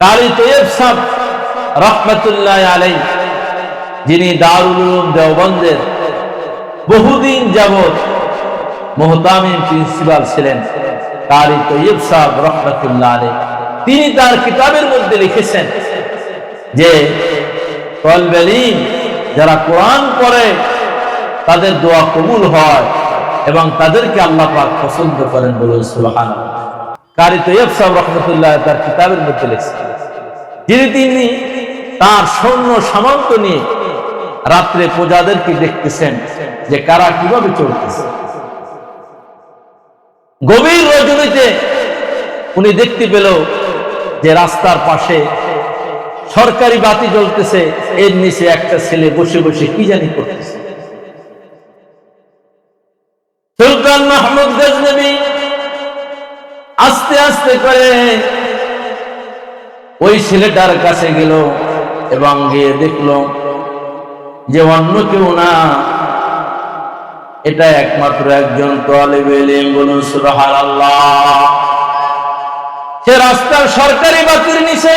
কারি সাহ রহমতুল্লাহ আলাই যিনি দারুল দেওবন্দের বহুদিন যাবৎ মোহতামিম প্রিন্সিপাল ছিলেন কারি তৈয়ব সাহ রহমতুল্লাহ আলাই তিনি তার কিতাবের মধ্যে লিখেছেন যে যারা কোরআন পড়ে, তাদের দোয়া কবুল হয় এবং তাদেরকে আল্লাহ পাক পছন্দ করেন বলুন সুলহান কারি তৈয়ব সাহেব রহমতুল্লাহ তার কিতাবের মধ্যে লিখছেন যিনি তিনি তার সৈন্য সামন্ত নিয়ে রাত্রে প্রজাদেরকে দেখতেছেন যে কারা কীভাবে চলতেছে। গভীর রজনীতে উনি দেখতে পেল যে রাস্তার পাশে সরকারি বাতি জ্বলতেছে, এর নিচে একটা ছেলে বসে বসে কি জানি করতেছে সুলতান মাহমুদ গজনবী আস্তে আস্তে করে ওই ছেলেটার কাছে গেল এবং গিয়ে দেখল যে অন্য কেউ না। এটা একমাত্র একজন সে রাস্তার সরকারি বাতির নিচে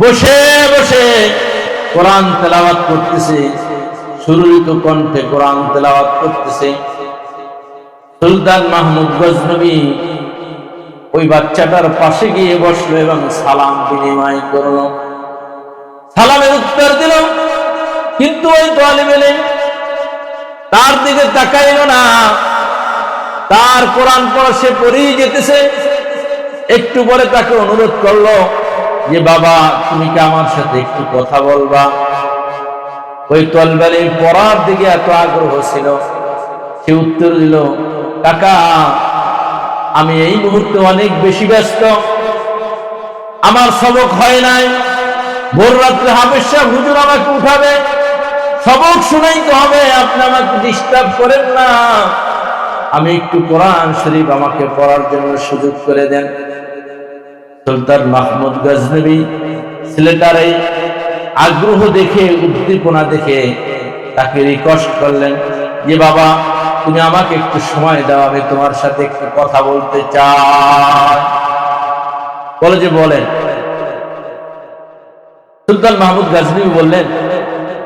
বসে বসে কোরআন তেলাওয়াত করতেছে, সুরলিত কণ্ঠে কোরআন তেলাওয়াত করতেছে। সুলতান মাহমুদ গজনবী ওই বাচ্চাটার পাশে গিয়ে বসল এবং সালাম বিনিময় করল। সালামের উত্তর দিল, কিন্তু ওই তোয়ালে মেলে তার দিকে তাকাইল না। তার কোরআন পড়া সে পড়েই যেতেছে। একটু পরে তাকে অনুরোধ করল যে, বাবা, তুমি কি আমার সাথে একটু কথা বলবা? ওই তলবেলে পড়ার দিকে এত আগ্রহ ছিল। সে উত্তর দিল, কাকা আমি এই মুহূর্তে অনেক বেশি ব্যস্ত। আমার সবক হয় নাই। ভোর রাত্রে সাহেব হুজুর আমাকে উঠাবে। সবক শুনাইতে হবে, আপনি আমাকে ডিস্টার্ব করেন না। আমি একটু কোরআন শরীফ আমাকে পড়ার জন্য সুযোগ করে দেন। সুলতান মাহমুদ গজনবী এই আগ্রহ দেখে, উদ্দীপনা দেখে তাকে রিকোয়েস্ট করলেন যে, বাবা তুমি আমাকে একটু সময় দাও, আমি তোমার সাথে একটু কথা বলতে চাই। বলে যে বলেন। সুলতান মাহমুদ গাজনবী বললেন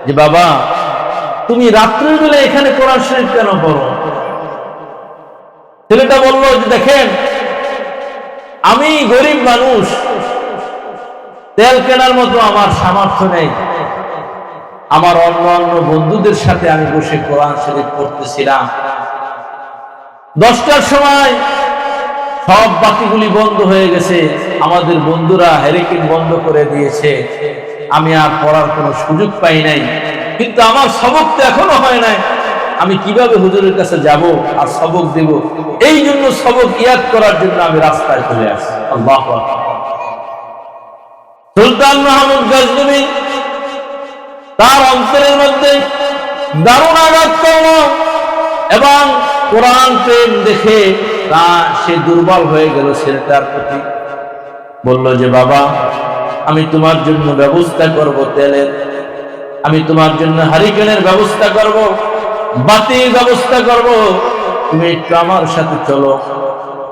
যে, বাবা, তুমি রাত্রির বেলা এখানে কোরআন শরীফ কেন পড়ো? ছেলেটা বলল যে, দেখেন, আমি গরিব মানুষ, তেল কেনার মতো আমার সামর্থ্য নেই। আমার অন্য অন্য বন্ধুদের সাথে আমি বসে কোরআন শরীফ পড়তেছিলাম। দশটার সময় সব বাতিগুলি বন্ধ হয়ে গেছে। আমাদের বন্ধুরা হেরিকেন বন্ধ করে দিয়েছে। আমি আর পড়ার কোনো সুযোগ পাই নাই। কিন্তু আমার সবক তো এখনও হয় নাই। আমি কীভাবে হুজুরের কাছে যাব আর সবক দেব? এই জন্য সবক ইয়াদ করার জন্য আমি রাস্তায় চলে আসি। সুলতান মাহমুদ গজনবী তার অন্তরের মধ্যে দারুণ আঘাত এবং কোরআন প্রেম দেখে তা সে দুর্বল হয়ে গেল ছেলেটার প্রতি। বলল যে, বাবা, আমি তোমার জন্য ব্যবস্থা করব তেলের, আমি তোমার জন্য হারিকেনের ব্যবস্থা করব, বাতির ব্যবস্থা করব, তুমি একটু আমার সাথে চলো,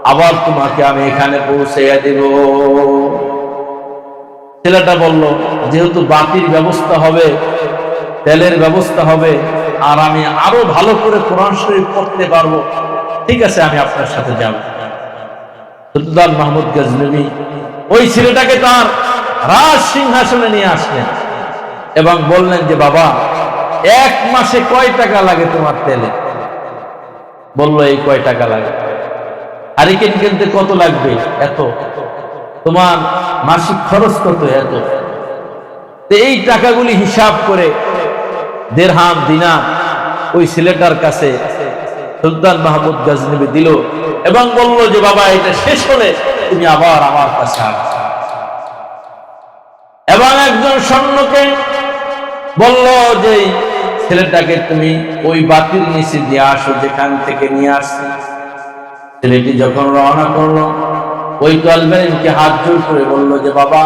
আবার তোমাকে আমি এখানে পৌঁছে দেব। ছেলেটা বলল, যেহেতু বাতির ব্যবস্থা হবে, তেলের ব্যবস্থা হবে, আর আমি আরও ভালো করে কোরআন শরীফ পড়তে পারব, ঠিক আছে, আমি আপনার সাথে যাব। সুলতান মাহমুদ গজনবী ওই ছেলেটাকে তার রাজ সিংহাসনে নিয়ে আসলেন এবং বললেন যে, বাবা, এক মাসে কয় টাকা লাগে তোমার তেলে? বলল, এই কয় টাকা লাগে। হারিকেন কিনতে কত লাগবে? এত। তোমার মাসিক খরচ কত এত? এই টাকাগুলি হিসাব করে দেড়হাম দিনা ওই ছেলেটার কাছে সুলতান মাহমুদ গজনবী দিল এবং বলল যে, বাবা, এটা শেষ হলে তুমি আবার আমার কাছে এবং একজন স্বর্ণকে বলল যে ছেলেটাকে তুমি ওই বাতির নিচে দিয়ে আসো, যেখান থেকে নিয়ে আসছি। ছেলেটি যখন রওনা করল ওই তলবেনকে হাত জোর করে বলল যে, বাবা,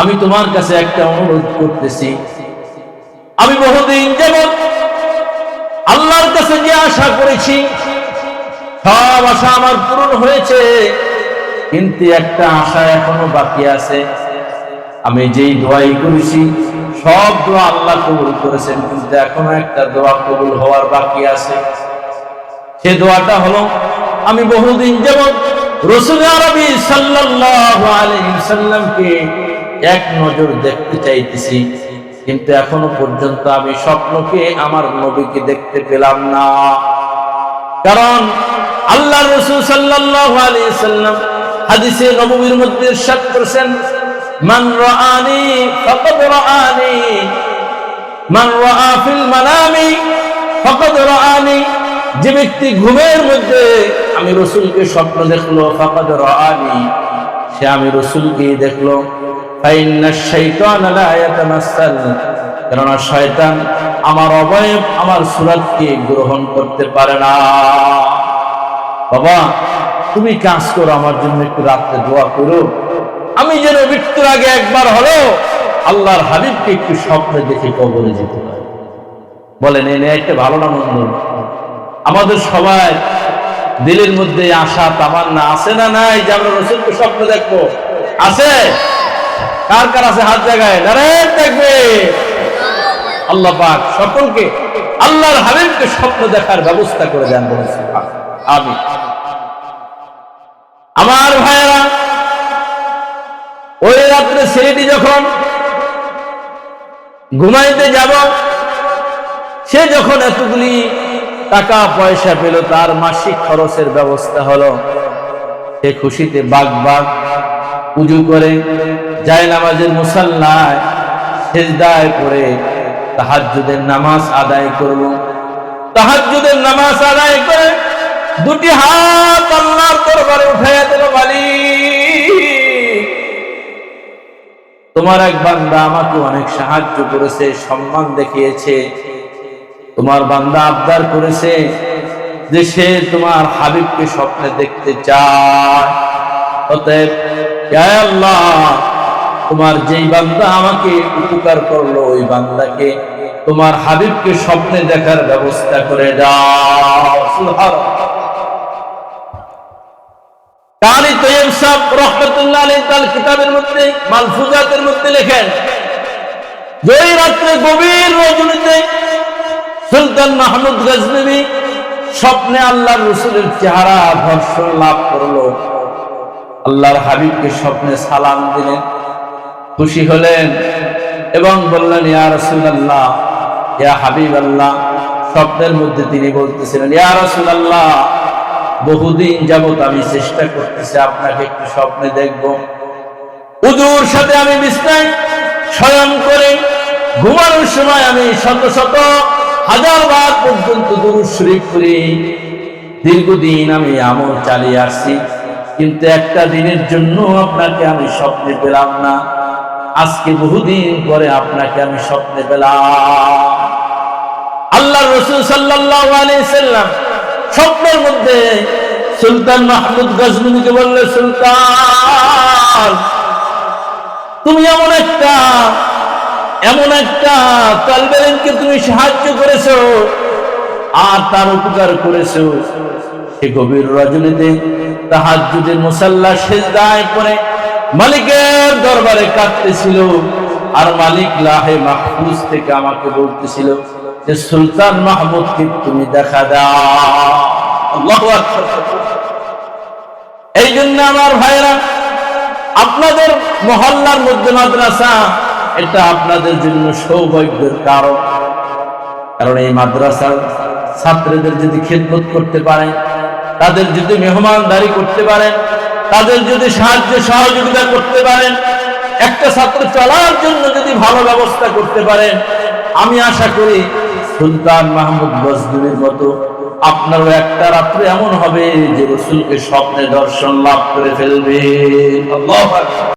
আমি তোমার কাছে একটা অনুরোধ করতেছি। আমি বহুদিন যেমন আল্লাহর কাছে যে আশা করেছি, সব আশা আমার পূরণ হয়েছে। কিন্তু একটা আশা এখনও বাকি আছে। আমি যেই দোয়াই করেছি, সব দোয়া আল্লাহ কবুল করেছেন, কিন্তু এখনও একটা দোয়া কবুল হওয়ার বাকি আছে। সে দোয়াটা হলো, আমি বহুদিন যেমন রসুল আরবি সাল্লাল্লাহু আলাইহি সাল্লামকে এক নজর দেখতে চাইতেছি। কিন্তু এখনও পর্যন্ত আমি স্বপ্নকে আমার নবীকে দেখতে পেলাম না। কারণ আল্লাহ রসুল সাল্লাল্লাহু আলাইহি সাল্লাম হাদিসে নববীর মধ্যে ইরশাদ করেছেন, মান রাআনি ফাকাদ রাআনি, মান রাআ ফিল মানামি ফাকাদ রাআনি। যে ব্যক্তি ঘুমের মধ্যে আমি রসুলকে স্বপ্ন দেখল, ফাকাদ রাআনি, সে আমি রসুলকে দেখল। কেননা শয়তান আমার অবয়ব, আমার সুরাতকে গ্রহণ করতে পারে না। বাবা, তুমি কাজ করো, আমার জন্য একটু রাত্রে দোয়া করো। আমি যেন মৃত্যুর আগে একবার হলো আল্লাহর হাবিবকে একটু স্বপ্নে দেখে কবরে যেতে পারি। বলেন এই একটা ভালো না মন্দ আমাদের সবাই দিলের মধ্যে আশা, তামান্না আছে না নাই? যে আমরা রসুলকে স্বপ্ন দেখব। আছে? কার কার আছে হাত জায়গায়? নারায়ণ দেখবে। আল্লাহ পাক সকলকে, আল্লাহর হাবিবকে স্বপ্ন দেখার ব্যবস্থা করে দেন বলেছে আমি আমার ভাইয়েরা, ওই রাত্রে ছেলেটি যখন ঘুমাইতে যাব, সে যখন এতগুলি টাকা পয়সা পেল, তার মাসিক খরচের ব্যবস্থা হলো, সে খুশিতে বাগ বাগ পুজো করে যায় নামাজের মুসাল্লায় সেজদায় পড়ে তাহাজ্জুদের নামাজ আদায় করব তাহাজ্জুদের নামাজ আদায় করে দুটি হাত আল্লাহর দরবারে উঠাইয়া দিল, মালিক, তোমার এক বান্দা আমাকে অনেক সাহায্য করেছে, সম্মান দেখিয়েছে। তোমার বান্দা আবদার করেছে যে সে তোমার হাবিবকে স্বপ্নে দেখতে চায়। আল্লাহ, তোমার যেই বান্দা আমাকে উপকার করল, ওই বান্দাকে তোমার হাবিবকে স্বপ্নে দেখার ব্যবস্থা করে দাও। রহমতুল্লাহ মধ্যে, মালফুজাতের মধ্যে লেখেন যে রাত্রে গভীর রজনীতে সুলতান মাহমুদ গজনবী স্বপ্নে আল্লাহর রসুলের চেহারা ধর্ষণ লাভ করল। আল্লাহর হাবিবকে স্বপ্নে সালাম দিলেন, খুশি হলেন এবং বললেন, ইয়া রাসূলুল্লাহ, ইয়া হাবিব আল্লাহ স্বপ্নের মধ্যে তিনি বলতেছিলেন, ইয়া রসুল আল্লাহ বহুদিন যাবত আমি চেষ্টা করতেছি আপনাকে একটু স্বপ্নে দেখব। উদুর সাথে আমি বিছনায় স্বয়ং করে ঘুমানোর সময় আমি শত শত হাজার বার পর্যন্ত দুরুদ শরীফ করি দীর্ঘদিন আমি আমল চালিয়ে আসছি। কিন্তু একটা দিনের জন্য আপনাকে আমি স্বপ্নে পেলাম না। আজকে বহুদিন পরে আপনাকে আমি স্বপ্নে পেলাম। আল্লাহ রসুল সাল্লাম স্বপ্নের মধ্যে সুলতান মাহমুদ গজনবীকে বললে সুলতান, তুমি এমন একটা এমন একটা তালবেলেনকে তুমি সাহায্য করেছ আর তার উপকার করেছ। সে গভীর রজনীতে তাহাজ্জুদের মুসাল্লা সেজদায় পড়ে, মালিকের দরবারে কাঁদতেছিল আর মালিক লাহে মাহফুজ থেকে আমাকে বলতেছিল যে, সুলতান মাহমুদকে তুমি দেখা দাও। এই জন্য আমার ভাইরা আপনাদের মহল্লার মধ্যে মাদ্রাসা এটা আপনাদের জন্য সৌভাগ্যের কারণ কারণ এই মাদ্রাসার ছাত্রদের যদি খেদমত করতে পারেন, তাদের যদি মেহমানদারি করতে পারেন, তাদের যদি সাহায্য সহযোগিতা করতে পারেন, একটা ছাত্র চলার জন্য যদি ভালো ব্যবস্থা করতে পারেন, আমি আশা করি সুলতান মাহমুদ গজদুরির মতো আপনারও একটা রাত্রে এমন হবে যে রসুলকে স্বপ্নে দর্শন লাভ করে ফেলবে।